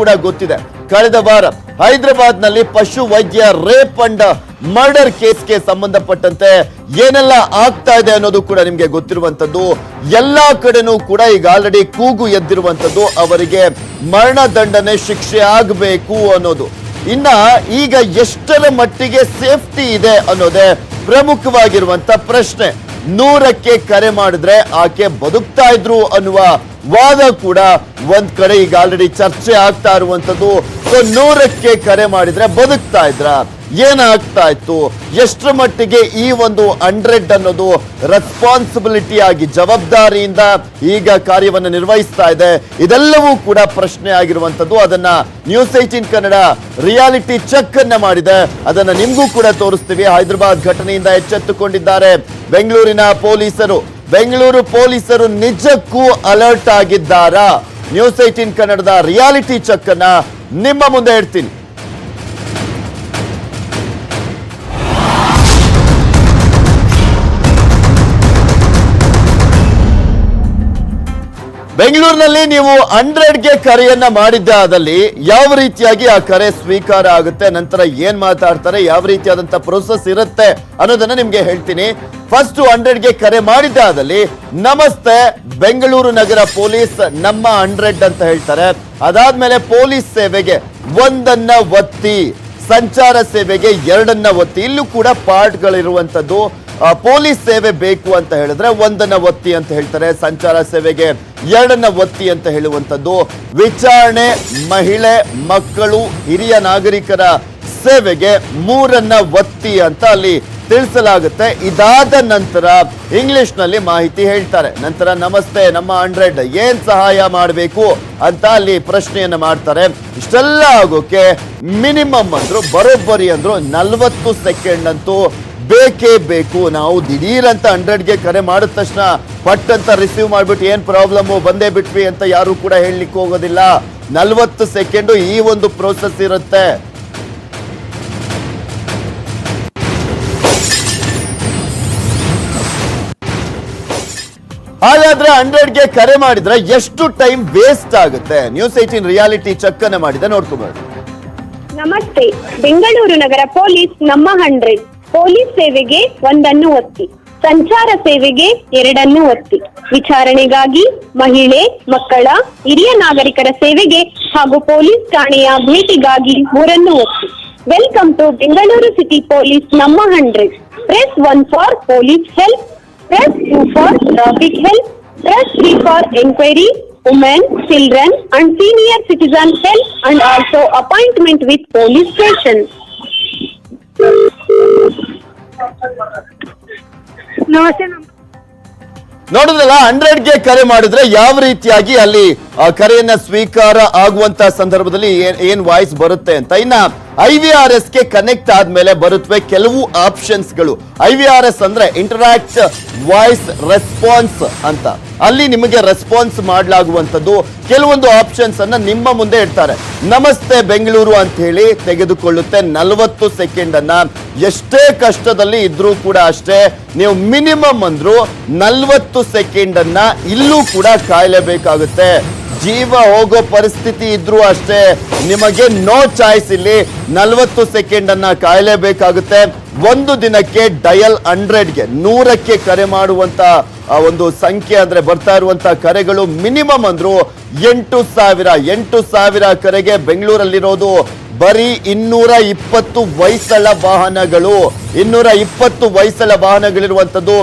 ಕೂಡ ಗೊತ್ತಿದೆ. ಕಳೆದ ವಾರ ಹೈದರಾಬಾದ್ನಲ್ಲಿ ಪಶು ವೈದ್ಯ ರೇಪ್ ಅಂಡ್ ಮರ್ಡರ್ ಕೇಸ್ಗೆ ಸಂಬಂಧಪಟ್ಟಂತೆ ಏನೆಲ್ಲ ಆಗ್ತಾ ಇದೆ ಅನ್ನೋದು ಕೂಡ ನಿಮ್ಗೆ ಗೊತ್ತಿರುವಂತದ್ದು. ಎಲ್ಲಾ ಕಡೆನೂ ಕೂಡ ಈಗ ಆಲ್ರೆಡಿ ಕೂಗು ಎದ್ದಿರುವಂತದ್ದು ಅವರಿಗೆ ಮರಣ ದಂಡನೆ ಶಿಕ್ಷೆ ಆಗಬೇಕು ಅನ್ನೋದು. ಇನ್ನ ಈಗ ಎಷ್ಟರ ಮಟ್ಟಿಗೆ ಸೇಫ್ಟಿ ಇದೆ ಅನ್ನೋದೇ ಪ್ರಮುಖವಾಗಿರುವಂತ ಪ್ರಶ್ನೆ. ನೂರಕ್ಕೆ ಕರೆ ಮಾಡಿದ್ರೆ ಆಕೆ ಬದುಕ್ತಾ ಇದ್ರು ಅನ್ನುವ ವಾದ ಕೂಡ ಒಂದ್ ಕಡೆ ಈಗ ಆಲ್ರೆಡಿ ಚರ್ಚೆ ಆಗ್ತಾ ಇರುವಂತದ್ದು. ನೂರಕ್ಕೆ ಕರೆ ಮಾಡಿದ್ರೆ ಬದುಕ್ತಾ ಇದ್ರ. ಏನಾಗ್ತಾ ಇತ್ತು? ಎಷ್ಟರ ಮಟ್ಟಿಗೆ ಈ ಒಂದು ಹಂಡ್ರೆಡ್ ಅನ್ನೋದು ರೆಸ್ಪಾನ್ಸಿಬಿಲಿಟಿ ಆಗಿ, ಜವಾಬ್ದಾರಿಯಿಂದ ಈಗ ಕಾರ್ಯವನ್ನು ನಿರ್ವಹಿಸ್ತಾ ಇದೆ. ಇದೆಲ್ಲವೂ ಕೂಡ ಪ್ರಶ್ನೆ ಆಗಿರುವಂತದ್ದು. ಅದನ್ನ news eighteen Kannada reality check ಅನ್ನ ಮಾಡಿದೆ. ಅದನ್ನ ನಿಮಗೂ ಕೂಡ ತೋರಿಸ್ತೀವಿ. ಹೈದರಾಬಾದ್ ಘಟನೆಯಿಂದ ಎಚ್ಚೆತ್ತುಕೊಂಡಿದ್ದಾರೆ. ಬೆಂಗಳೂರಿನ ಪೊಲೀಸರು. ಬೆಂಗಳೂರು ಪೊಲೀಸರು ನಿಜಕ್ಕೂ ಅಲರ್ಟ್ ಆಗಿದ್ದಾರಾ? ನ್ಯೂಸ್ ಏಟೀನ್ ಕನ್ನಡದ ರಿಯಾಲಿಟಿ ಚೆಕ್ ಅನ್ನ ನಿಮ್ಮ ಮುಂದೆ ಇಡ್ತೀನಿ. ಬೆಂಗಳೂರಿನಲ್ಲಿ ನೀವು ಹಂಡ್ರೆಡ್ಗೆ ಕರೆಯನ್ನ ಮಾಡಿದ್ದಾದಲ್ಲಿ ಯಾವ ರೀತಿಯಾಗಿ ಆ ಕರೆ ಸ್ವೀಕಾರ ಆಗುತ್ತೆ, ನಂತರ ಏನ್ ಮಾತಾಡ್ತಾರೆ, ಯಾವ ರೀತಿಯಾದಂತ ಪ್ರೊಸೆಸ್ ಇರುತ್ತೆ ಅನ್ನೋದನ್ನ ನಿಮ್ಗೆ ಹೇಳ್ತೀನಿ. ಫಸ್ಟ್ ಹಂಡ್ರೆಡ್ಗೆ ಕರೆ ಮಾಡಿದ್ದಾದಲ್ಲಿ ನಮಸ್ತೆ, ಬೆಂಗಳೂರು ನಗರ ಪೊಲೀಸ್ ನಮ್ಮ ಹಂಡ್ರೆಡ್ ಅಂತ ಹೇಳ್ತಾರೆ. ಅದಾದ್ಮೇಲೆ ಪೊಲೀಸ್ ಸೇವೆಗೆ ಒಂದನ್ನ ಒತ್ತಿ, ಸಂಚಾರ ಸೇವೆಗೆ ಎರಡನ್ನ ಒತ್ತಿ, ಇಲ್ಲೂ ಕೂಡ ಪಾರ್ಟ್ಗಳಿರುವಂಥದ್ದು ಪೊಲೀಸ್ ಸೇವೆ ಬೇಕು ಅಂತ ಹೇಳಿದ್ರೆ ಒಂದನ್ನ ಒತ್ತಿ ಅಂತ ಹೇಳ್ತಾರೆ. ಸಂಚಾರ ಸೇವೆಗೆ ಎರಡನ್ನ ಒತ್ತಿ ಅಂತ ಹೇಳುವಂಥದ್ದು. ವಿಚಾರಣೆ ಮಹಿಳೆ, ಮಕ್ಕಳು, ಹಿರಿಯ ನಾಗರಿಕರ ಸೇವೆಗೆ ಮೂರನ್ನ ಒತ್ತಿ ಅಂತ ಅಲ್ಲಿ ತಿಳಿಸಲಾಗುತ್ತೆ. ಇದಾದ ನಂತರ ಇಂಗ್ಲಿಷ್ನಲ್ಲಿ ಮಾಹಿತಿ ಹೇಳ್ತಾರೆ. ನಂತರ, ನಮಸ್ತೆ, ನಮ್ಮ ಹಂಡ್ರೆಡ್ ಏನ್ ಸಹಾಯ ಮಾಡಬೇಕು? ಅಂತ ಅಲ್ಲಿ ಪ್ರಶ್ನೆಯನ್ನ ಮಾಡ್ತಾರೆ. ಇಷ್ಟೆಲ್ಲ ಆಗೋಕೆ ಮಿನಿಮಮ್ ಅಂದ್ರು, ಬರೋಬ್ಬರಿ ಅಂದ್ರು ನಲ್ವತ್ತು ಸೆಕೆಂಡ್ ಅಂತೂ ಬೇಕೇ ಬೇಕು. ನಾವು ದಿಢೀರ್ ಅಂತ ಹಂಡ್ರೆಡ್ಗೆ ಕರೆ ಮಾಡಿದ ತಕ್ಷಣ ಪಟ್ ಅಂತ ರಿಸೀವ್ ಮಾಡಿಬಿಟ್ಟು ಏನು ಪ್ರಾಬ್ಲಮ್? ಬಂದೇ ಬಿಟ್ವಿ ಅಂತ ಯಾರು ಕೂಡ ಹೇಳಲಿಕ್ಕೆ ಹೋಗೋದಿಲ್ಲ. ನಲ್ವತ್ತು ಸೆಕೆಂಡು ಈ ಒಂದು ಪ್ರೋಸೆಸ್ ಇರುತ್ತೆ. ಹಾಗಾದ್ರೆ ಹಂಡ್ರೆಡ್ಗೆ ಕರೆ ಮಾಡಿದ್ರೆ ಎಷ್ಟು ಟೈಮ್ ವೇಸ್ಟ್ ಆಗುತ್ತೆ? ನ್ಯೂಸ್ ಏಟೀನ್ ರಿಯಾಲಿಟಿ ಚಕ್ಕನೆ ಮಾಡಿದೆ ನೋಡ್ಕೋಬಹುದು ನಮಸ್ತೆ. ಬೆಂಗಳೂರು ನಗರ ಪೊಲೀಸ್ ನಮ್ಮ ಹಂಡ್ರೆಡ್. ಪೊಲೀಸ್ ಸೇವೆಗೆ ಒಂದನ್ನು ಒತ್ತಿ ಸಂಚಾರ ಸೇವೆಗೆ ಎರಡನ್ನು ಒತ್ತಿ. ವಿಚಾರಣೆಗಾಗಿ ಮಹಿಳೆ ಮಕ್ಕಳ ಹಿರಿಯ ನಾಗರಿಕರ ಸೇವೆಗೆ ಹಾಗೂ ಪೊಲೀಸ್ ಠಾಣೆಯ ಭೇಟಿಗಾಗಿ ಮೂರನ್ನು ಒತ್ತಿ. Welcome to Bengaluru city police ನಮ್ಮ hundred. Press one for police help. Press two for traffic help. Press three for enquiry women, children, and senior citizen help and also appointment with police station. ನೋಡಿದ್ರಲ್ಲ ಹಂಡ್ರೆಡ್ಗೆ ಕರೆ ಮಾಡಿದ್ರೆ ಯಾವ ರೀತಿಯಾಗಿ ಅಲ್ಲಿ ಕರೆಯನ್ನ ಸ್ವೀಕಾರ ಆಗುವಂತ ಸಂದರ್ಭದಲ್ಲಿ ಏನ್- ವಾಯ್ಸ್ ಬರುತ್ತೆ ಅಂತ. ಇನ್ನ ಐ ವಿ ಆರ್ ಎಸ್ಗೆ ಕನೆಕ್ಟ್ ಆದ್ಮೇಲೆ ಬರುತ್ತವೆ ಕೆಲವು ಆಪ್ಷನ್ಸ್ಗಳು. ಐ ವಿ ಆರ್ ಎಸ್ ಅಂದ್ರೆ ಇಂಟರಾಕ್ಟ್ ವಾಯ್ಸ್ ರೆಸ್ಪಾನ್ಸ್ ಅಂತ. ಅಲ್ಲಿ ನಿಮಗೆ ರೆಸ್ಪಾನ್ಸ್ ಮಾಡಲಾಗುವಂಥದ್ದು. ಕೆಲವೊಂದು ಆಪ್ಷನ್ಸ್ ಅನ್ನ ನಿಮ್ಮ ಮುಂದೆ ಇಡ್ತಾರೆ. ನಮಸ್ತೆ ಬೆಂಗಳೂರು ಅಂತ ಹೇಳಿ ತೆಗೆದುಕೊಳ್ಳುತ್ತೆ. ನಲವತ್ತು ಸೆಕೆಂಡ್ ಅನ್ನ. ಎಷ್ಟೇ ಕಷ್ಟದಲ್ಲಿ ಇದ್ರೂ ಕೂಡ ಅಷ್ಟೇ, ನೀವು ಮಿನಿಮಮ್ ಅಂದ್ರು ನಲ್ವತ್ತು ಸೆಕೆಂಡ್ ಅನ್ನ ಇಲ್ಲೂ ಕೂಡ ಕಾಯಲೇಬೇಕಾಗುತ್ತೆ. ಜೀವ ಹೋಗೋ ಪರಿಸ್ಥಿತಿ ಇದ್ರೂ ಅಷ್ಟೇ ನಿಮಗೆ ನೋ ಚಾಯ್ಸ್ ಇಲ್ಲಿ ನಲ್ವತ್ತು ಸೆಕೆಂಡ್ ಅನ್ನ ಕಾಯಲೇಬೇಕಾಗುತ್ತೆ. ಒಂದು ದಿನಕ್ಕೆ ಡಯಲ್ ಹಂಡ್ರೆಡ್ಗೆ ನೂರಕ್ಕೆ ಕರೆ ಮಾಡುವಂತ ಒಂದು ಸಂಖ್ಯೆ ಅಂದ್ರೆ ಬರ್ತಾ ಇರುವಂತ ಕರೆಗಳು ಮಿನಿಮಮ್ ಅಂದ್ರು ಎಂಟು ಸಾವಿರ ಎಂಟು ಸಾವಿರ ಕರೆಗೆ ಬೆಂಗಳೂರಲ್ಲಿರೋದು. ಬರೀ ಇನ್ನೂರ ಇಪ್ಪತ್ತು ವಯಸ್ಸಳ ವಾಹನಗಳು, ಇನ್ನೂರ ಇಪ್ಪತ್ತು ವಯಸ್ಸಳ ವಾಹನಗಳಿರುವಂತದ್ದು.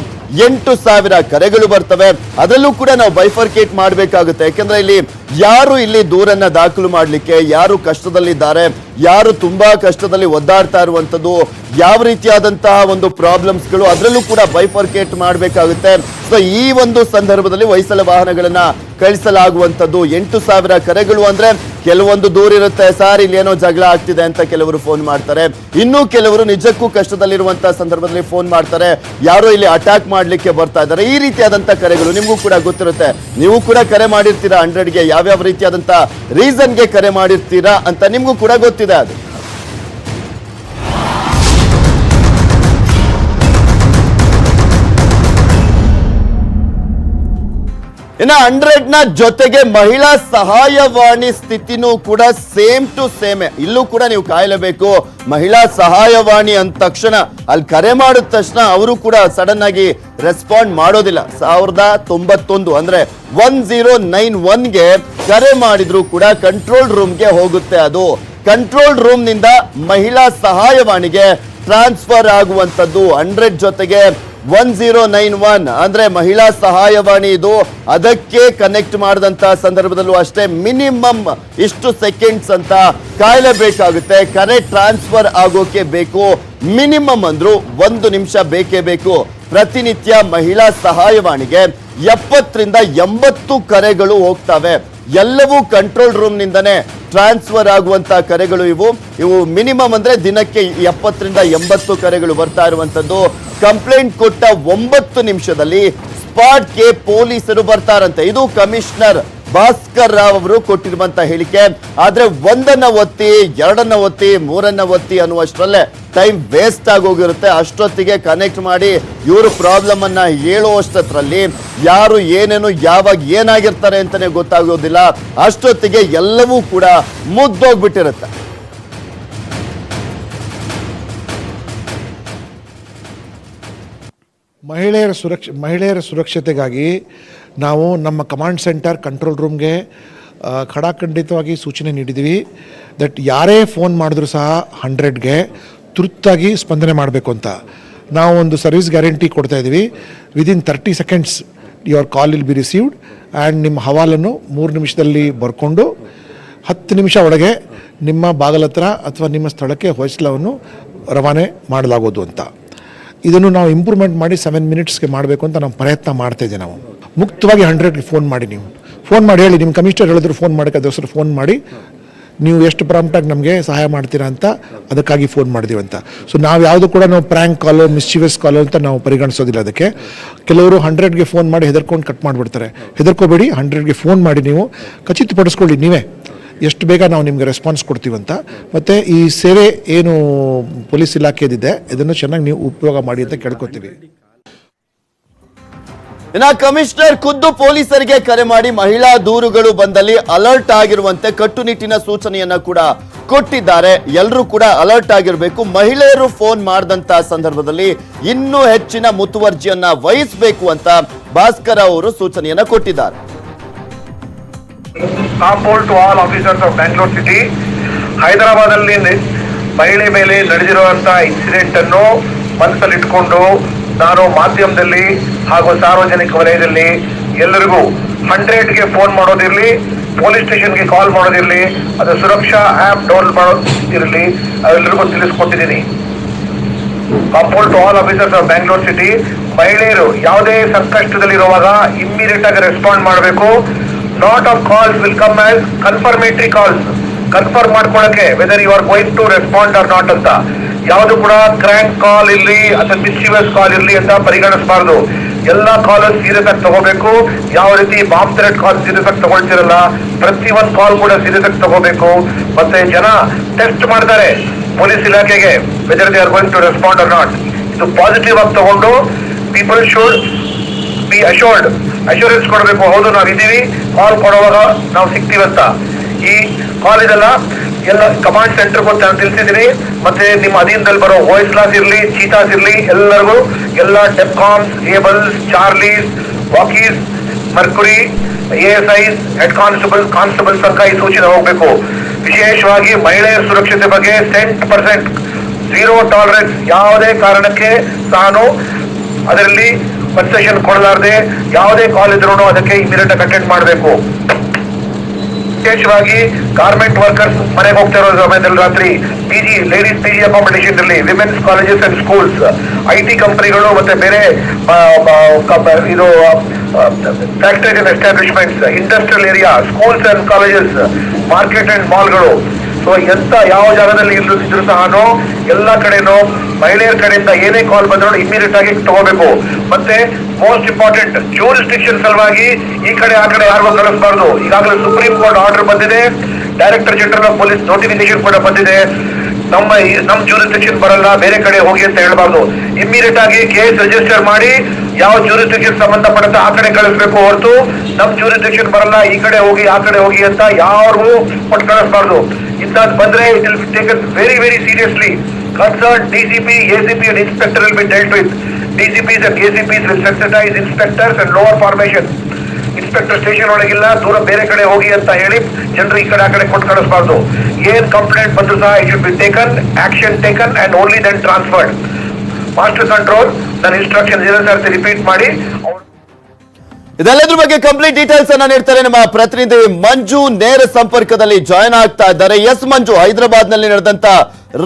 ಎಂಟು ಸಾವಿರ ಕರೆಗಳು ಬರ್ತವೆ. ಅದರಲ್ಲೂ ಕೂಡ ನಾವು ಬೈಫರ್ಕೇಟ್ ಮಾಡಬೇಕಾಗುತ್ತೆ. ಯಾಕಂದ್ರೆ ಇಲ್ಲಿ ಯಾರು ಇಲ್ಲಿ ದೂರನ್ನ ದಾಖಲು ಮಾಡಲಿಕ್ಕೆ, ಯಾರು ಕಷ್ಟದಲ್ಲಿದ್ದಾರೆ, ಯಾರು ತುಂಬಾ ಕಷ್ಟದಲ್ಲಿ ಒದ್ದಾಡ್ತಾ ಇರುವಂತದ್ದು ಯಾವ ರೀತಿಯಾದಂತಹ ಒಂದು ಪ್ರಾಬ್ಲಮ್ಸ್ಗಳು ಅದರಲ್ಲೂ ಕೂಡ ಬೈಫರ್ಕೇಟ್ ಮಾಡಬೇಕಾಗುತ್ತೆ. ಸೊ ಈ ಒಂದು ಸಂದರ್ಭದಲ್ಲಿ ವಯಸ್ಸಳ ವಾಹನಗಳನ್ನ ಕಳಿಸಲಾಗುವಂತದ್ದು ಎಂಟು ಸಾವಿರ ಕರೆಗಳು ಅಂದ್ರೆ ಕೆಲವೊಂದು ದೂರ ಇರುತ್ತೆ. ಸರ್, ಇಲ್ಲಿ ಏನೋ ಜಗಳ ಆಗ್ತಿದೆ ಅಂತ ಕೆಲವರು ಫೋನ್ ಮಾಡ್ತಾರೆ. ಇನ್ನು ಕೆಲವರು ನಿಜಕ್ಕೂ ಕಷ್ಟದಲ್ಲಿರುವಂತಹ ಸಂದರ್ಭದಲ್ಲಿ ಫೋನ್ ಮಾಡ್ತಾರೆ. ಯಾರೋ ಇಲ್ಲಿ ಅಟ್ಯಾಕ್ ಮಾಡ್ಲಿಕ್ಕೆ ಬರ್ತಾ ಇದ್ದಾರೆ. ಈ ರೀತಿಯಾದಂತಹ ಕರೆಗಳು ನಿಮಗೂ ಕೂಡ ಗೊತ್ತಿರುತ್ತೆ. ನೀವು ಕೂಡ ಕರೆ ಮಾಡಿರ್ತೀರಾ ಹಂಡ್ರೆಡ್ಗೆ? ಯಾವ್ಯಾವ ರೀಸನ್ ರೀಸನ್ಗೆ ಕರೆ ಮಾಡಿರ್ತೀರಾ ಅಂತ ನಿಮ್ಗೂ ಕೂಡ ಗೊತ್ತಿದೆ ಅದು. ಇನ್ನ ಹಂಡ್ರೆಡ್ನ ಜೊತೆಗೆ ಮಹಿಳಾ ಸಹಾಯವಾಣಿ ಸ್ಥಿತಿನೂ ಕೂಡ ಸೇಮ್ ಟು ಸೇಮ್ ಇಲ್ಲೂ ಕೂಡ ನೀವು ಕಾಯಲೇಬೇಕು. ಮಹಿಳಾ ಸಹಾಯವಾಣಿ ಅಂದ ತಕ್ಷಣ ಅಲ್ಲಿ ಕರೆ ಮಾಡಿದ ತಕ್ಷಣ ಅವರು ಕೂಡ ಸಡನ್ ಆಗಿ ರೆಸ್ಪಾಂಡ್ ಮಾಡೋದಿಲ್ಲ. ಸಾವಿರದ ತೊಂಬತ್ತೊಂದು ಅಂದ್ರೆ ಒನ್ ಜೀರೋ ನೈನ್ ಒನ್ಗೆ ಕರೆ ಮಾಡಿದ್ರು ಕೂಡ ಕಂಟ್ರೋಲ್ ರೂಮ್ಗೆ ಹೋಗುತ್ತೆ ಅದು. ಕಂಟ್ರೋಲ್ ರೂಮ್ನಿಂದ ಮಹಿಳಾ ಸಹಾಯವಾಣಿಗೆ ಟ್ರಾನ್ಸ್ಫರ್ ಆಗುವಂತದ್ದು ಹಂಡ್ರೆಡ್ ಜೊತೆಗೆ ಒನ್ ಜೀರೋ ನೈನ್ ಒನ್ ಅಂದ್ರೆ ಮಹಿಳಾ ಸಹಾಯವಾಣಿ ಇದು. ಅದಕ್ಕೆ ಕನೆಕ್ಟ್ ಮಾಡಿದಂತ ಸಂದರ್ಭದಲ್ಲೂ ಅಷ್ಟೇ ಮಿನಿಮಮ್ ಇಷ್ಟು ಸೆಕೆಂಡ್ಸ್ ಅಂತ ಕಾಯಲೇಬೇಕಾಗುತ್ತೆ. ಕರೆ ಟ್ರಾನ್ಸ್ಫರ್ ಆಗೋಕೆ ಬೇಕು. ಮಿನಿಮಮ್ ಅಂದ್ರು ಒಂದು ನಿಮಿಷ ಬೇಕೇ ಬೇಕು. ಪ್ರತಿನಿತ್ಯ ಮಹಿಳಾ ಸಹಾಯವಾಣಿಗೆ ಎಪ್ಪತ್ತರಿಂದ ಎಂಬತ್ತು ಕರೆಗಳು ಹೋಗ್ತವೆ. ಎಲ್ಲವೂ ಕಂಟ್ರೋಲ್ ರೂಮ್ ನಿಂದನೇ ಟ್ರಾನ್ಸ್ಫರ್ ಆಗುವಂತ ಕರೆಗಳು ಇವು. ಇವು ಮಿನಿಮಮ್ ಅಂದ್ರೆ ದಿನಕ್ಕೆ ಎಪ್ಪತ್ತರಿಂದ ಎಂಬತ್ತು ಕರೆಗಳು ಬರ್ತಾ ಇರುವಂತದ್ದು. ಕಂಪ್ಲೇಂಟ್ ಕೊಟ್ಟ ಒಂಬತ್ತು ನಿಮಿಷದಲ್ಲಿ ಸ್ಪಾಟ್ಗೆ ಪೊಲೀಸರು ಬರ್ತಾರಂತೆ. ಇದು ಕಮಿಷನರ್ ಭಾಸ್ಕರ್ ರಾವ್ ಅವರು ಕೊಟ್ಟಿರುವಂತ ಹೇಳಿಕೆ. ಆದ್ರೆ ಒಂದನ್ನ ಒತ್ತಿ, ಎರಡನ್ನ ಒತ್ತಿ, ಮೂರನ್ನ ಒತ್ತಿ ಅನ್ನುವಷ್ಟರಲ್ಲೇ ಟೈಮ್ ವೇಸ್ಟ್ ಆಗೋಗಿರುತ್ತೆ ಅಷ್ಟೊತ್ತಿಗೆ ಕನೆಕ್ಟ್ ಮಾಡಿ ಇವರು ಪ್ರಾಬ್ಲಮ್ ಅನ್ನ ಹೇಳುವಷ್ಟರಲ್ಲಿ ಯಾರು ಏನೇನು, ಯಾವಾಗ ಏನಾಗಿರ್ತಾರೆ ಅಂತಾನೆ ಗೊತ್ತಾಗೋದಿಲ್ಲ. ಅಷ್ಟೊತ್ತಿಗೆ ಎಲ್ಲವೂ ಕೂಡ ಮುಗ್ದೋಗ್ಬಿಟ್ಟಿರುತ್ತೆ. ಮಹಿಳೆಯರ ಸುರಕ್ಷ, ಮಹಿಳೆಯರ ಸುರಕ್ಷತೆಗಾಗಿ ನಾವು ನಮ್ಮ ಕಮಾಂಡ್ ಸೆಂಟರ್ ಕಂಟ್ರೋಲ್ ರೂಮ್ಗೆ ಖಡಾಖಂಡಿತವಾಗಿ ಸೂಚನೆ ನೀಡಿದ್ವಿ ದಟ್ ಯಾರೇ ಫೋನ್ ಮಾಡಿದ್ರು ಸಹ ಹಂಡ್ರೆಡ್ಗೆ ತುರ್ತಾಗಿ ಸ್ಪಂದನೆ ಮಾಡಬೇಕು ಅಂತ. ನಾವು ಒಂದು ಸರ್ವಿಸ್ ಗ್ಯಾರಂಟಿ ಕೊಡ್ತಾ ಇದ್ದೀವಿ. Within thirty seconds your call will be received and ನಿಮ್ಮ ಹವಾಲನ್ನು ಮೂರು ನಿಮಿಷದಲ್ಲಿ ಬರ್ಕೊಂಡು ಹತ್ತು ನಿಮಿಷ ಒಳಗೆ ನಿಮ್ಮ ಬಾಗಲ ಹತ್ರ ಅಥವಾ ನಿಮ್ಮ ಸ್ಥಳಕ್ಕೆ ಹೊಯ್ಸಲವನ್ನು ರವಾನೆ ಮಾಡಲಾಗೋದು ಅಂತ. ಇದನ್ನು ನಾವು ಇಂಪ್ರೂವ್ಮೆಂಟ್ ಮಾಡಿ ಸೆವೆನ್ ಮಿನಿಟ್ಸ್ಗೆ ಮಾಡಬೇಕು ಅಂತ ನಾವು ಪ್ರಯತ್ನ ಮಾಡ್ತಾಯಿದ್ದೀವಿ ನಾವು. ಮುಕ್ತವಾಗಿ ಹಂಡ್ರೆಡ್ಗೆ ಫೋನ್ ಮಾಡಿ ನೀವು. ಫೋನ್ ಮಾಡಿ ಹೇಳಿ ನಿಮ್ಮ ಕಮಿಷನರ್ ಹೇಳಿದ್ರು ಫೋನ್ ಮಾಡೋಕ್ಕೆ ಅದಕ್ಕೋಸ್ಕರ ಫೋನ್ ಮಾಡಿ. ನೀವು ಎಷ್ಟು ಪ್ರಾಂಪ್ಟಾಗಿ ನಮಗೆ ಸಹಾಯ ಮಾಡ್ತೀರಾ ಅಂತ ಅದಕ್ಕಾಗಿ ಫೋನ್ ಮಾಡಿದೀವಿ ಅಂತ. ಸೊ ನಾವು ಯಾವುದು ಕೂಡ ನಾವು ಪ್ರ್ಯಾಂಕ್ ಕಾಲು ಮಿಸ್ಚಿವಿಯಸ್ ಕಾಲು ಅಂತ ನಾವು ಪರಿಗಣಿಸೋದಿಲ್ಲ ಅದಕ್ಕೆ. ಕೆಲವರು ಹಂಡ್ರೆಡ್ಗೆ ಫೋನ್ ಮಾಡಿ ಹೆದರ್ಕೊಂಡು ಕಟ್ ಮಾಡಿಬಿಡ್ತಾರೆ. ಹೆದರ್ಕೋಬೇಡಿ ಹಂಡ್ರೆಡ್ಗೆ ಫೋನ್ ಮಾಡಿ ನೀವು. ಖಚಿತಪಡಿಸ್ಕೊಳ್ಳಿ ನೀವೇ. ಎಷ್ಟು ಬೇಗ ನಾವು ನಿಮಗೆ ರೆಸ್ಪಾನ್ಸ್ ಕೊಡ್ತೀವಂತ. ಮತ್ತು ಈ ಸೇವೆ ಏನು ಪೊಲೀಸ್ ಇಲಾಖೆದಿದೆ ಇದನ್ನು ಚೆನ್ನಾಗಿ ನೀವು ಉಪಯೋಗ ಮಾಡಿ ಅಂತ ಕೇಳ್ಕೊತೀವಿ. ಇನ್ನ ಕಮಿಷನರ್ ಖುದ್ದು ಪೊಲೀಸರಿಗೆ ಕರೆ ಮಾಡಿ ಮಹಿಳಾ ದೂರುಗಳು ಬಂದಲ್ಲಿ ಅಲರ್ಟ್ ಆಗಿರುವಂತೆ ಕಟ್ಟುನಿಟ್ಟಿನ ಸೂಚನೆಯನ್ನ ಕೂಡ ಕೊಟ್ಟಿದ್ದಾರೆ. ಎಲ್ಲರೂ ಕೂಡ ಅಲರ್ಟ್ ಆಗಿರಬೇಕು. ಮಹಿಳೆಯರು ಫೋನ್ ಮಾಡಿದಂತ ಸಂದರ್ಭದಲ್ಲಿ ಇನ್ನೂ ಹೆಚ್ಚಿನ ಮುತುವರ್ಜಿಯನ್ನ ವಹಿಸಬೇಕು ಅಂತ ಭಾಸ್ಕರ್ ಅವರು ಸೂಚನೆಯನ್ನ ಕೊಟ್ಟಿದ್ದಾರೆ. Compound to all officers of Bangalore city Hyderabad ಅಲ್ಲಿ ಮಹಿಳೆ ಮೇಲೆ ನಡೆದಿರುವಂತಹ ಇನ್ಸಿಡೆಂಟ್ ಅನ್ನು ಮನಸ್ಸಲ್ಲಿಟ್ಕೊಂಡು ನಾನು ಮಾಧ್ಯಮದಲ್ಲಿ ಹಾಗೂ ಸಾರ್ವಜನಿಕ ವಲಯದಲ್ಲಿ ಎಲ್ಲರಿಗೂ ಹಂಡ್ರೆಡ್ಗೆ ಫೋನ್ ಮಾಡೋದಿರಲಿ ಪೊಲೀಸ್ ಸ್ಟೇಷನ್ಗೆ ಕಾಲ್ ಮಾಡೋದಿರಲಿ, ಅದು ಸುರಕ್ಷಾ ಆ್ಯಪ್ ಡೌನ್ಲೋಡ್ ಮಾಡೋದಿರಲಿ ಅದೆಲ್ಲರಿಗೂ ತಿಳಿಸ್ಕೊಟ್ಟಿದ್ದೀನಿ. Compound to all officers of Bangalore city ಮಹಿಳೆಯರು ಯಾವುದೇ ಸಂಕಷ್ಟದಲ್ಲಿರುವಾಗ ಇಮ್ಮಿಡಿಯೇಟ್ ಆಗಿ ರೆಸ್ಪಾಂಡ್ ಮಾಡಬೇಕು. Not of calls will come as confirmatory calls confirm ಮಾಡ್ಕೊಳಕ್ಕೆ whether you are going to respond or not ಅಂತ. ಯಾವುದು ಕೂಡ ಕ್ರ್ಯಾಂಕ್ ಕಾಲ್ ಇರಲಿ ಅಥವಾ ಮಿಸ್ಚಿವಸ್ ಕಾಲ್ ಇರಲಿ ಅಂತ ಪರಿಗಣಿಸಬಾರ್ದು. ಎಲ್ಲ ಕಾಲ್ ಸೀರಿಯಸ್ ಆಗಿ ತಗೋಬೇಕು. ಯಾವ ರೀತಿ ಬಾಂಬ್ ಥ್ರೆಟ್ ಕಾಲ್ ಸೀರಿಯಸ್ ಆಗಿ ತಗೊಳ್ತಿರಲ್ಲ ಪ್ರತಿ ಒಂದು ಕಾಲ್ ಕೂಡ ಸೀರಿಯಸ್ ಆಗಿ ತಗೋಬೇಕು. ಮತ್ತೆ ಜನ ಟೆಸ್ಟ್ ಮಾಡ್ತಾರೆ ಪೊಲೀಸ್ ಇಲಾಖೆಗೆ whether they are going to respond or not ಇದು ಪಾಸಿಟಿವ್ ಆಗಿ ತಗೊಂಡು people should be assured assurance ಕೊಡಬೇಕು, ಹೌದು, ನಾವು ಇದ್ದೀವಿ ಕಾಲ್ ಕೊಡುವಾಗ ನಾವು ಸಿಗ್ತೀವಂತ ಈ ಕಾಲ್ ಇದೆಲ್ಲ ಎಲ್ಲ ಕಮಾಂಡ್ ಸೆಂಟರ್ ನಾನು ತಿಳಿಸಿದ್ದೀನಿ, ಮತ್ತೆ ನಿಮ್ಮ ಅಧೀನದಲ್ಲಿ ಬರೋ ವಾಯ್ಸ್ ಕ್ಲಾಸ್ ಇರಲಿ ಚೀತಾಸ್ ಇರಲಿ, ಎಲ್ಲರಿಗೂ ಎಲ್ಲ ಡೆಪ್ಕಾಮ್ಸ್ ables charlies walkies mercury S Is head constable constable ತನಕ ಈ ಸೂಚನೆ ಹೋಗಬೇಕು. ವಿಶೇಷವಾಗಿ ಮಹಿಳೆಯರ ಸುರಕ್ಷತೆ ಬಗ್ಗೆ ಸೆಂಟ್ ಪರ್ಸೆಂಟ್ ಝೀರೋ ಟಾಲರೆನ್ಸ್ ಯಾವುದೇ ಕಾರಣಕ್ಕೆ ತಾನು ಅದರಲ್ಲಿ ಕನ್ಸೆಷನ್ ಕೊಡಲಾರದೆ ಯಾವುದೇ ಕಾಲ್ ಇದ್ರೂ ಅದಕ್ಕೆ ಇಮಿಡಿಯೇಟ್ ಅಟೆಂಡ್ ಮಾಡಬೇಕು. ವಿಶೇಷವಾಗಿ ಗಾರ್ಮೆಂಟ್ ವರ್ಕರ್ಸ್ ಮನೆಗೆ ಹೋಗ್ತಾ ಇರೋ ಸಮಯದಲ್ಲಿ ರಾತ್ರಿ P G ladies P G accommodation ಇರಲಿ women's colleges and schools I T ಕಂಪನಿಗಳು ಮತ್ತೆ ಬೇರೆ ಇದು factory and establishments industrial area schools and colleges market and ಮಾಲ್ಗಳು ಸೊ ಎಂತ ಯಾವ ಜಾಗದಲ್ಲಿ ಇಲ್ಲೂ ಇದ್ರು ಸಹ ಎಲ್ಲ ಕಡೆನೂ ಮಹಿಳೆಯರ ಕಡೆಯಿಂದ ಏನೇ ಕಾಲ್ ಬಂದ್ರು ಇಮಿಡಿಯೇಟ್ ಆಗಿ ತಗೋಬೇಕು. ಮತ್ತೆ ಮೋಸ್ಟ್ ಇಂಪಾರ್ಟೆಂಟ್ ಜೂರಿಸ್ಟಿಕ್ಷನ್ ಸಲುವಾಗಿ ಈ ಕಡೆ ಆ ಕಡೆ ಯಾರಿಗೂ ಕಳಿಸಬಾರ್ದು. ಈಗಾಗಲೇ ಸುಪ್ರೀಂ ಕೋರ್ಟ್ ಆರ್ಡರ್ ಬಂದಿದೆ. Director general of police notification ಕೂಡ ಬಂದಿದೆ. ನಮ್ಮ ನಮ್ಮ ಜೂರಿಸ್ಟಿಕ್ಷನ್ ಬರಲ್ಲ, ಬೇರೆ ಕಡೆ ಹೋಗಿ ಅಂತ ಹೇಳಬಾರ್ದು. ಇಮ್ಮಿಡಿಯೇಟ್ ಆಗಿ ಕೇಸ್ ರಿಜಿಸ್ಟರ್ ಮಾಡಿ, ಯಾವ ಜ್ಯೂರಿಸ್ಡಿಕ್ಷನ್ ಸಂಬಂಧಪಟ್ಟಂತ ಆ ಕಡೆ ಕಳಿಸ್ಬೇಕು ಹೊರತು, ನಮ್ಮ ಜ್ಯೂರಿಸ್ಡಿಕ್ಷನ್ ಬರಲ್ಲ, ಈ ಕಡೆ ಹೋಗಿ, ಆ ಕಡೆ ಹೋಗಿ ಅಂತ ಯಾರಿಗೂ ಕೊಟ್ಟು ಕಳಿಸ್ಬಾರ್ದು. ಇಂಥದ್ದು ಬಂದ್ರೆ it will be taken very very seriously concern DCP ACP and inspector will be dealt with DCPs and ACPs will sensitise inspectors and lower formation inspector station ಒಳಗಿಲ್ಲ, ದೂರ ಬೇರೆ ಕಡೆ ಹೋಗಿ ಅಂತ ಹೇಳಿ ಜನರು ಈ ಕಡೆ ಆ ಕಡೆ ಕೊಟ್ಟು ಕಳಿಸಬಾರ್ದು. ಏನ್ ಕಂಪ್ಲೇಂಟ್ ಬಂದ್ರು ಸಹ it should be taken action taken and only then transferred master control ನನ್ನ ಇನ್ಸ್ಟ್ರಕ್ಷನ್ ಏನೇನು ಸರ್ತಿ ರಿಪೀಟ್ ಮಾಡಿ. ಅವ್ರು ಇದೆಲ್ಲದ್ರ ಬಗ್ಗೆ ಕಂಪ್ಲೀಟ್ ಡೀಟೇಲ್ಸ್ ಅನ್ನ ನೀಡ್ತಾರೆ ನಮ್ಮ ಪ್ರತಿನಿಧಿ ಮಂಜು ನೇರ ಸಂಪರ್ಕದಲ್ಲಿ ಜಾಯ್ನ್ ಆಗ್ತಾ ಇದ್ದಾರೆ. ಎಸ್ ಮಂಜು ಹೈದರಾಬಾದ್ನಲ್ಲಿ ನಡೆದಂತ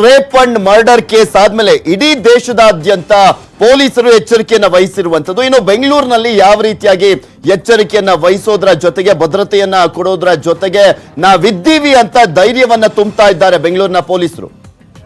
ರೇಪ್ ಅಂಡ್ ಮರ್ಡರ್ ಕೇಸ್ ಆದ್ಮೇಲೆ ಇಡೀ ದೇಶದಾದ್ಯಂತ ಪೊಲೀಸರು ಎಚ್ಚರಿಕೆಯನ್ನ ವಹಿಸಿರುವಂತದ್ದು ಇನ್ನು ಬೆಂಗಳೂರಿನಲ್ಲಿ ಯಾವ ರೀತಿಯಾಗಿ ಎಚ್ಚರಿಕೆಯನ್ನ ವಹಿಸೋದ್ರ ಜೊತೆಗೆ, ಭದ್ರತೆಯನ್ನ ಕೊಡೋದ್ರ ಜೊತೆಗೆ ನಾವಿದ್ದೀವಿ ಅಂತ ಧೈರ್ಯವನ್ನ ತುಂಬ್ತಾ ಇದ್ದಾರೆ ಬೆಂಗಳೂರಿನ ಪೊಲೀಸರು.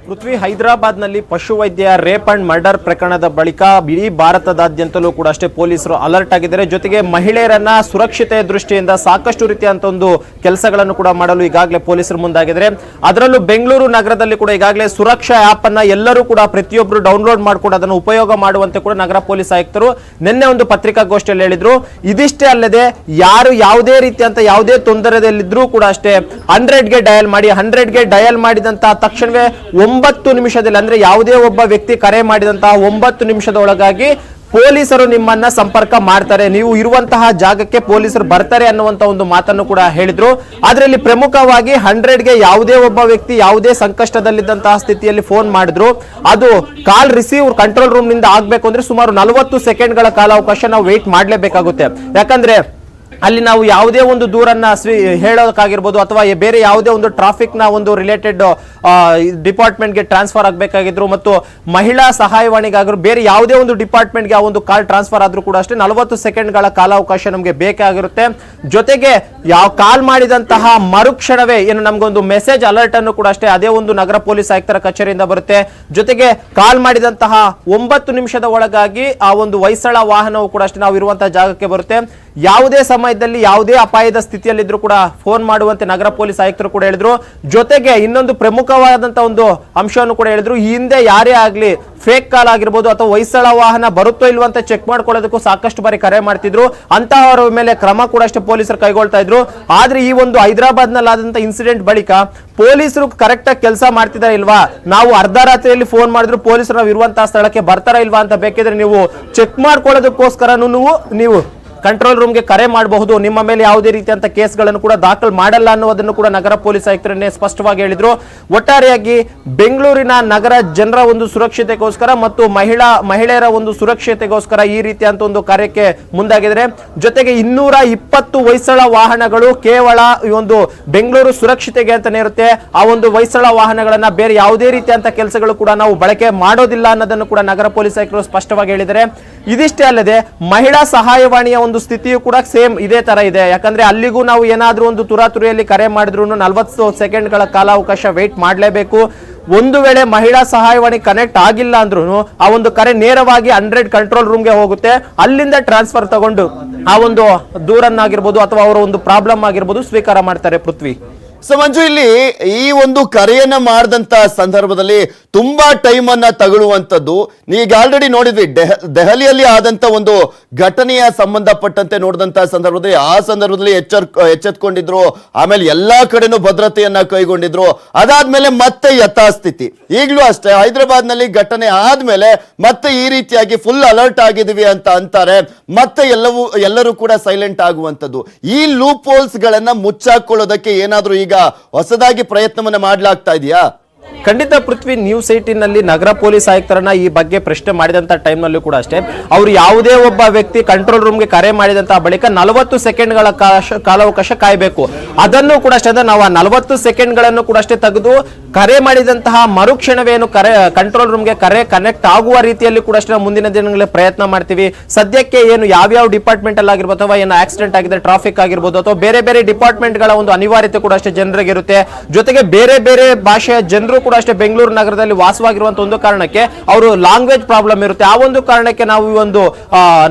ಪೃಥ್ವಿ ಹೈದರಾಬಾದ್ನಲ್ಲಿ ಪಶುವೈದ್ಯ ರೇಪ್ ಅಂಡ್ ಮರ್ಡರ್ ಪ್ರಕರಣದ ಬಳಿಕ ಇಡೀ ಭಾರತದಾದ್ಯಂತಲೂ ಕೂಡ ಅಷ್ಟೇ ಪೊಲೀಸರು ಅಲರ್ಟ್ ಆಗಿದ್ದಾರೆ. ಜೊತೆಗೆ ಮಹಿಳೆಯರನ್ನ ಸುರಕ್ಷತೆಯ ದೃಷ್ಟಿಯಿಂದ ಸಾಕಷ್ಟು ರೀತಿಯಂತ ಒಂದು ಕೆಲಸಗಳನ್ನು ಕೂಡ ಮಾಡಲು ಈಗಾಗಲೇ ಪೊಲೀಸರು ಮುಂದಾಗಿದ್ದಾರೆ. ಅದರಲ್ಲೂ ಬೆಂಗಳೂರು ನಗರದಲ್ಲಿ ಕೂಡ ಈಗಾಗಲೇ ಸುರಕ್ಷಾ ಆಪ್ ಅನ್ನ ಎಲ್ಲರೂ ಕೂಡ ಪ್ರತಿಯೊಬ್ಬರು ಡೌನ್ಲೋಡ್ ಮಾಡಿಕೊಂಡು ಅದನ್ನು ಉಪಯೋಗ ಮಾಡುವಂತೆ ಕೂಡ ನಗರ ಪೊಲೀಸ್ ಆಯುಕ್ತರು ನಿನ್ನೆ ಒಂದು ಪತ್ರಿಕಾಗೋಷ್ಠಿಯಲ್ಲಿ ಹೇಳಿದ್ರು. ಇದಿಷ್ಟೇ ಅಲ್ಲದೆ ಯಾರು ಯಾವುದೇ ರೀತಿಯಂತ ಯಾವುದೇ ತೊಂದರೆಯಲ್ಲಿದ್ರೂ ಕೂಡ ಅಷ್ಟೇ ಹಂಡ್ರೆಡ್ಗೆ ಡಯಲ್ ಮಾಡಿ ಹಂಡ್ರೆಡ್ಗೆ ಡಯಲ್ ಮಾಡಿದಂತ ತಕ್ಷಣವೇ ಒಂಬತ್ತು ನಿಮಿಷದಲ್ಲಿ ಅಂದ್ರೆ ಯಾವುದೇ ಒಬ್ಬ ವ್ಯಕ್ತಿ ಕರೆ ಮಾಡಿದಂತಹ ಒಂಬತ್ತು ನಿಮಿಷದ ಒಳಗಾಗಿ ಪೊಲೀಸರು ನಿಮ್ಮನ್ನ ಸಂಪರ್ಕ ಮಾಡ್ತಾರೆ. ನೀವು ಇರುವಂತಹ ಜಾಗಕ್ಕೆ ಪೊಲೀಸರು ಬರ್ತಾರೆ ಅನ್ನುವಂತ ಒಂದು ಮಾತನ್ನು ಕೂಡ ಹೇಳಿದ್ರು. ಅದರಲ್ಲಿ ಪ್ರಮುಖವಾಗಿ ಹಂಡ್ರೆಡ್ಗೆ ಯಾವುದೇ ಒಬ್ಬ ವ್ಯಕ್ತಿ ಯಾವುದೇ ಸಂಕಷ್ಟದಲ್ಲಿದ್ದಂತಹ ಸ್ಥಿತಿಯಲ್ಲಿ ಫೋನ್ ಮಾಡಿದ್ರು. ಅದು ಕಾಲ್ ರಿಸೀವ್ ಕಂಟ್ರೋಲ್ ರೂಮ್ನಿಂದ ಆಗ್ಬೇಕು ಅಂದ್ರೆ ಸುಮಾರು ನಲವತ್ತು ಸೆಕೆಂಡ್ಗಳ ಕಾಲಾವಕಾಶ ನಾವು ವೇಟ್ ಮಾಡಲೇಬೇಕಾಗುತ್ತೆ. ಯಾಕಂದ್ರೆ ಅಲ್ಲಿ ನಾವು ಯಾವುದೇ ಒಂದು ದೂರನ್ನ ಸ್ವೀ, ಹೇಳೋದಕ್ಕಾಗಿರ್ಬೋದು ಅಥವಾ ಬೇರೆ ಯಾವುದೇ ಒಂದು ಟ್ರಾಫಿಕ್ನ ಒಂದು ರಿಲೇಟೆಡ್ ಡಿಪಾರ್ಟ್ಮೆಂಟ್ಗೆ ಟ್ರಾನ್ಸ್ಫರ್ ಆಗಬೇಕಾಗಿದ್ರು ಮತ್ತು ಮಹಿಳಾ ಸಹಾಯವಾಣಿಗಾಗಿರು ಬೇರೆ ಯಾವುದೇ ಒಂದು ಡಿಪಾರ್ಟ್ಮೆಂಟ್ಗೆ ಆ ಒಂದು ಕಾಲ್ ಟ್ರಾನ್ಸ್ಫರ್ ಆದರೂ ಕೂಡ ಅಷ್ಟೇ ನಲವತ್ತು ಸೆಕೆಂಡ್ಗಳ ಕಾಲಾವಕಾಶ ನಮಗೆ ಬೇಕಾಗಿರುತ್ತೆ. ಜೊತೆಗೆ ಯಾವ ಕಾಲ್ ಮಾಡಿದಂತಹ ಮರುಕ್ಷಣವೇ ಏನು ನಮಗೊಂದು ಮೆಸೇಜ್ ಅಲರ್ಟ್ ಅನ್ನು ಕೂಡ ಅಷ್ಟೇ ಅದೇ ಒಂದು ನಗರ ಪೊಲೀಸ್ ಆಯುಕ್ತರ ಕಚೇರಿಯಿಂದ ಬರುತ್ತೆ. ಜೊತೆಗೆ ಕಾಲ್ ಮಾಡಿದಂತಹ ಒಂಬತ್ತು ನಿಮಿಷದ ಒಳಗಾಗಿ ಆ ಒಂದು ವೈಸಳ ವಾಹನವು ಕೂಡ ಅಷ್ಟೇ ನಾವು ಇರುವಂತಹ ಜಾಗಕ್ಕೆ ಬರುತ್ತೆ. ಯಾವುದೇ ಸಮಯದಲ್ಲಿ ಯಾವುದೇ ಅಪಾಯದ ಸ್ಥಿತಿಯಲ್ಲಿದ್ದರೂ ಕೂಡ ಫೋನ್ ಮಾಡುವಂತೆ ನಗರ ಪೊಲೀಸ್ ಆಯುಕ್ತರು ಕೂಡ ಹೇಳಿದ್ರು. ಜೊತೆಗೆ ಇನ್ನೊಂದು ಪ್ರಮುಖವಾದಂಥ ಒಂದು ಅಂಶವನ್ನು ಕೂಡ ಹೇಳಿದ್ರು. ಈ ಹಿಂದೆ ಯಾರೇ ಆಗಲಿ ಫೇಕ್ ಕಾಲ್ ಆಗಿರ್ಬೋದು ಅಥವಾ ಹೊಯ್ಸಳ ವಾಹನ ಬರುತ್ತೋ ಇಲ್ವೋ ಅಂತ ಚೆಕ್ ಮಾಡ್ಕೊಳ್ಳೋದಕ್ಕೂ ಸಾಕಷ್ಟು ಬಾರಿ ಕರೆ ಮಾಡ್ತಿದ್ರು. ಅಂತಹವರ ಮೇಲೆ ಕ್ರಮ ಕೂಡ ಅಷ್ಟೇ ಪೊಲೀಸರು ಕೈಗೊಳ್ತಾ ಇದ್ರು. ಆದ್ರೆ ಈ ಒಂದು ಹೈದರಾಬಾದ್ ಆದಂತ ಇನ್ಸಿಡೆಂಟ್ ಬಳಿಕ ಪೊಲೀಸರು ಕರೆಕ್ಟ್ ಆಗಿ ಕೆಲಸ ಮಾಡ್ತಿದಾರೆ ಇಲ್ವಾ? ನಾವು ಅರ್ಧ ರಾತ್ರಿಯಲ್ಲಿ ಫೋನ್ ಮಾಡಿದ್ರು, ಪೊಲೀಸರು ನಾವು ಇರುವಂತಹ ಸ್ಥಳಕ್ಕೆ ಬರ್ತಾರ ಇಲ್ವಾ ಅಂತ ಬೇಕಿದ್ರೆ ನೀವು ಚೆಕ್ ಮಾಡ್ಕೊಳ್ಳೋದಕ್ಕೋಸ್ಕರ ನೀವು ಕಂಟ್ರೋಲ್ ರೂಮ್ಗೆ ಕರೆ ಮಾಡಬಹುದು. ನಿಮ್ಮ ಮೇಲೆ ಯಾವುದೇ ರೀತಿಯಂತ ಕೇಸ್ಗಳನ್ನು ಕೂಡ ದಾಖಲು ಮಾಡಲ್ಲ ಅನ್ನೋದನ್ನು ಕೂಡ ನಗರ ಪೊಲೀಸ್ ಆಯುಕ್ತರನ್ನೇ ಸ್ಪಷ್ಟವಾಗಿ ಹೇಳಿದ್ರು. ಒಟ್ಟಾರೆಯಾಗಿ ಬೆಂಗಳೂರಿನ ನಗರ ಜನರ ಒಂದು ಸುರಕ್ಷತೆಗೋಸ್ಕರ ಮತ್ತು ಮಹಿಳಾ, ಮಹಿಳೆಯರ ಒಂದು ಸುರಕ್ಷತೆಗೋಸ್ಕರ ಈ ರೀತಿಯಂತ ಒಂದು ಕಾರ್ಯಕ್ಕೆ ಮುಂದಾಗಿದ್ದಾರೆ. ಜೊತೆಗೆ ಇನ್ನೂರ ಇಪ್ಪತ್ತು ಹೊಯ್ಸಳ ವಾಹನಗಳು ಕೇವಲ ಈ ಒಂದು ಬೆಂಗಳೂರು ಸುರಕ್ಷತೆಗೆ ಅಂತಾನೆ ಇರುತ್ತೆ. ಆ ಒಂದು ಹೊಯ್ಸಳ ವಾಹನಗಳನ್ನ ಬೇರೆ ಯಾವುದೇ ರೀತಿಯಂತ ಕೆಲಸಗಳು ಕೂಡ ನಾವು ಬಳಕೆ ಮಾಡೋದಿಲ್ಲ ಅನ್ನೋದನ್ನು ಕೂಡ ನಗರ ಪೊಲೀಸ್ ಆಯುಕ್ತರು ಸ್ಪಷ್ಟವಾಗಿ ಹೇಳಿದರೆ ಇದಿಷ್ಟೇ ಅಲ್ಲದೆ ಮಹಿಳಾ ಸಹಾಯವಾಣಿಯ ಒಂದು ಸ್ಥಿತಿಯು ಕೂಡ ಸೇಮ್ ಇದೇ ತರ ಇದೆ. ಯಾಕಂದ್ರೆ ಅಲ್ಲಿಗೂ ನಾವು ಏನಾದ್ರೂ ಒಂದು ತುರಾತುರಿಯಲ್ಲಿ ಕರೆ ಮಾಡಿದ್ರು ನಲವತ್ತು ಸೆಕೆಂಡ್ಗಳ ಕಾಲಾವಕಾಶ ವೇಟ್ ಮಾಡಲೇಬೇಕು. ಒಂದು ವೇಳೆ ಮಹಿಳಾ ಸಹಾಯವಾಣಿ ಕನೆಕ್ಟ್ ಆಗಿಲ್ಲ ಅಂದ್ರೂ ಆ ಒಂದು ಕರೆ ನೇರವಾಗಿ ಹಂಡ್ರೆಡ್ ಕಂಟ್ರೋಲ್ ರೂಮ್ಗೆ ಹೋಗುತ್ತೆ. ಅಲ್ಲಿಂದ ಟ್ರಾನ್ಸ್ಫರ್ ತಗೊಂಡು ಆ ಒಂದು ದೂರನ್ನಾಗಿರ್ಬೋದು ಅಥವಾ ಅವರ ಒಂದು ಪ್ರಾಬ್ಲಮ್ ಆಗಿರ್ಬೋದು ಸ್ವೀಕಾರ ಮಾಡ್ತಾರೆ ಪೃಥ್ವಿ. ಸೊ ಮಂಜು, ಇಲ್ಲಿ ಈ ಒಂದು ಕರೆಯನ್ನ ಮಾಡಿದಂತ ಸಂದರ್ಭದಲ್ಲಿ ತುಂಬಾ ಟೈಮ್ ಅನ್ನ ತಗೊಳ್ಳುವಂಥದ್ದು. ಈಗ ಆಲ್ರೆಡಿ ನೋಡಿದ್ವಿ ದೆಹಲಿಯಲ್ಲಿ ಆದಂತ ಒಂದು ಘಟನೆಯ ಸಂಬಂಧಪಟ್ಟಂತೆ ನೋಡಿದಂತ ಸಂದರ್ಭದಲ್ಲಿ ಆ ಸಂದರ್ಭದಲ್ಲಿ ಎಚ್ಚರ್, ಎಚ್ಚೆತ್ಕೊಂಡಿದ್ರು. ಆಮೇಲೆ ಎಲ್ಲಾ ಕಡೆನೂ ಭದ್ರತೆಯನ್ನ ಕೈಗೊಂಡಿದ್ರು. ಅದಾದ್ಮೇಲೆ ಮತ್ತೆ ಯಥಾಸ್ಥಿತಿ. ಈಗಲೂ ಅಷ್ಟೇ ಹೈದರಾಬಾದ್ನಲ್ಲಿ ಘಟನೆ ಆದ್ಮೇಲೆ ಮತ್ತೆ ಈ ರೀತಿಯಾಗಿ ಫುಲ್ ಅಲರ್ಟ್ ಆಗಿದೀವಿ ಅಂತ ಅಂತಾರೆ. ಮತ್ತೆ ಎಲ್ಲವೂ, ಎಲ್ಲರೂ ಕೂಡ ಸೈಲೆಂಟ್ ಆಗುವಂತದ್ದು ಈ ಲೂಪ್ ಹೋಲ್ಸ್ ಗಳನ್ನ ಮುಚ್ಚಾಕೊಳ್ಳೋದಕ್ಕೆ ಏನಾದ್ರೂ ಈಗ ಹೊಸದಾಗಿ ಪ್ರಯತ್ನವನ್ನು ಮಾಡಲಾಗ್ತಾ ಇದೆಯಾ? ಖಂಡಿತ ಪೃಥ್ವಿ ನ್ಯೂಸ್ ಏಟಿನಲ್ಲಿ ನಗರ ಪೊಲೀಸ್ ಆಯುಕ್ತರನ್ನ ಈ ಬಗ್ಗೆ ಪ್ರಶ್ನೆ ಮಾಡಿದಂತ ಟೈಮ್ ನಲ್ಲೂ ಕೂಡ ಅಷ್ಟೇ. ಅವರು ಯಾವುದೇ ಒಬ್ಬ ವ್ಯಕ್ತಿ ಕಂಟ್ರೋಲ್ ರೂಮ್ಗೆ ಕರೆ ಮಾಡಿದಂತ ಬಳಿಕ ನಲವತ್ತು ಸೆಕೆಂಡ್ಗಳ ಕಾಶ- ಕಾಲಾವಕಾಶ ಕಾಯಬೇಕು. ಅದನ್ನು ಕೂಡ ಅಷ್ಟೇ ಅಂದ್ರೆ ನಾವು ಆ ನಲವತ್ತು ಸೆಕೆಂಡ್ಗಳನ್ನು ಕೂಡ ಅಷ್ಟೇ ತೆಗೆದು ಕರೆ ಮಾಡಿದಂತಹ ಮರುಕ್ಷಣವೇನು ಕರೆ ಕಂಟ್ರೋಲ್ ರೂಮ್ಗೆ ಕರೆ ಕನೆಕ್ಟ್ ಆಗುವ ರೀತಿಯಲ್ಲಿ ಕೂಡ ಅಷ್ಟೇ ಮುಂದಿನ ದಿನಗಳಲ್ಲಿ ಪ್ರಯತ್ನ ಮಾಡ್ತೀವಿ. ಸದ್ಯಕ್ಕೆ ಏನು ಯಾವ್ಯಾವ ಡಿಪಾರ್ಟ್ಮೆಂಟ್ ಅಲ್ಲಿ ಆಗಿರ್ಬೋದು ಅಥವಾ ಏನು ಆಕ್ಸಿಡೆಂಟ್ ಆಗಿದೆ ಟ್ರಾಫಿಕ್ ಆಗಿರ್ಬೋದು ಅಥವಾ ಬೇರೆ ಬೇರೆ ಡಿಪಾರ್ಟ್ಮೆಂಟ್ಗಳ ಒಂದು ಅನಿವಾರ್ಯತೆ ಕೂಡ ಅಷ್ಟೇ ಜನರಿಗೆ ಇರುತ್ತೆ ಜೊತೆಗೆ ಬೇರೆ ಬೇರೆ ಭಾಷೆಯ ಜನರು ಕೂಡ ಅಷ್ಟೇ ಬೆಂಗಳೂರು ನಗರದಲ್ಲಿ ವಾಸವಾಗಿರುವಂತ ಒಂದು ಕಾರಣಕ್ಕೆ ಅವರು ಲ್ಯಾಂಗ್ವೇಜ್ ಪ್ರಾಬ್ಲಮ್ ಇರುತ್ತೆ. ಆ ಒಂದು ಕಾರಣಕ್ಕೆ ನಾವು ಈ ಒಂದು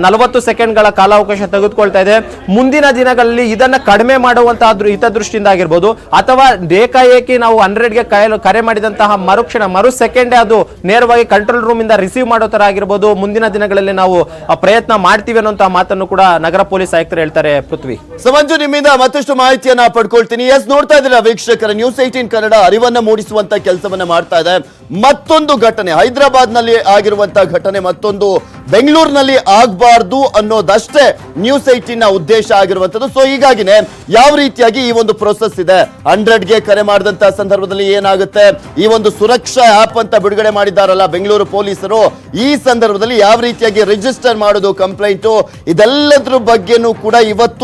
ನಲವತ್ತು ಸೆಕೆಂಡ್ಗಳ ಕಾಲಾವಕಾಶ ತೆಗೆದುಕೊಳ್ತಾ ಇದೆ. ಮುಂದಿನ ದಿನಗಳಲ್ಲಿ ಇದನ್ನ ಕಡಿಮೆ ಮಾಡುವಂತಹ ಹಿತದೃಷ್ಟಿಯಿಂದ ಆಗಿರ್ಬೋದು, ಅಥವಾ ಏಕಾಏಕಿ ನಾವು ಹಂಡ್ರೆಡ್ಗೆ ಕರೆ ಮಾಡಿದಂತಹ ಮರುಕ್ಷಣ, ಮರು ಸೆಕೆಂಡೇ ಅದು ನೇರವಾಗಿ ಕಂಟ್ರೋಲ್ ರೂಮ್ ಇಂದ ರಿಸೀವ್ ಮಾಡೋ ತರ ಆಗಿರ್ಬೋದು, ಮುಂದಿನ ದಿನಗಳಲ್ಲಿ ನಾವು ಪ್ರಯತ್ನ ಮಾಡ್ತೀವಿ ಅನ್ನೋಂತಹ ಮಾತನ್ನು ಕೂಡ ನಗರ ಪೊಲೀಸ್ ಆಯುಕ್ತರು ಹೇಳ್ತಾರೆ ಪೃಥ್ವಿ. ಸಮಂಜು ನಿಮ್ಮಿಂದ ಮತ್ತಷ್ಟು ಮಾಹಿತಿಯನ್ನ ಪಡ್ಕೊಳ್ತೀನಿ. ಎಸ್, ನೋಡ್ತಾ ಇದ್ದೀರಾ ವೀಕ್ಷಕರ, ನ್ಯೂಸ್ ಏಟೀನ್ ಕನ್ನಡ ಅರಿವನ್ನ ಮೂಡಿಸುವಂತ ಕೆಲಸವನ್ನ ಮಾಡ್ತಾ ಇದೆ. ಮತ್ತೊಂದು ಘಟನೆ ಹೈದರಾಬಾದ್ನಲ್ಲಿ ಆಗಿರುವಂತಹ ಘಟನೆ, ಮತ್ತೊಂದು ಬೆಂಗಳೂರಿನಲ್ಲಿ ಆಗ್ಬಾರ್ದು ಅನ್ನೋದಷ್ಟೇ ನ್ಯೂಸ್ ಏಟಿನ್ ಉದ್ದೇಶ ಆಗಿರುವಂತದ್ದು ಸೊ ಹೀಗಾಗಿನೇ ಯಾವ ರೀತಿಯಾಗಿ ಈ ಒಂದು ಪ್ರೊಸೆಸ್ ಇದೆ? ಹಂಡ್ರೆಡ್ಗೆ ಕರೆ ಮಾಡಿದಂತಹ ಸಂದರ್ಭದಲ್ಲಿ ಏನಾಗುತ್ತೆ? ಈ ಒಂದು ಸುರಕ್ಷಾ ಆಪ್ ಅಂತ ಬಿಡುಗಡೆ ಮಾಡಿದ್ದಾರಲ್ಲ ಬೆಂಗಳೂರು ಪೊಲೀಸರು, ಈ ಸಂದರ್ಭದಲ್ಲಿ ಯಾವ ರೀತಿಯಾಗಿ ರಿಜಿಸ್ಟರ್ ಮಾಡೋದು ಕಂಪ್ಲೇಂಟ್ ಇದೆಲ್ಲದ್ರ ಬಗ್ಗೆನೂ ಕೂಡ ಇವತ್ತು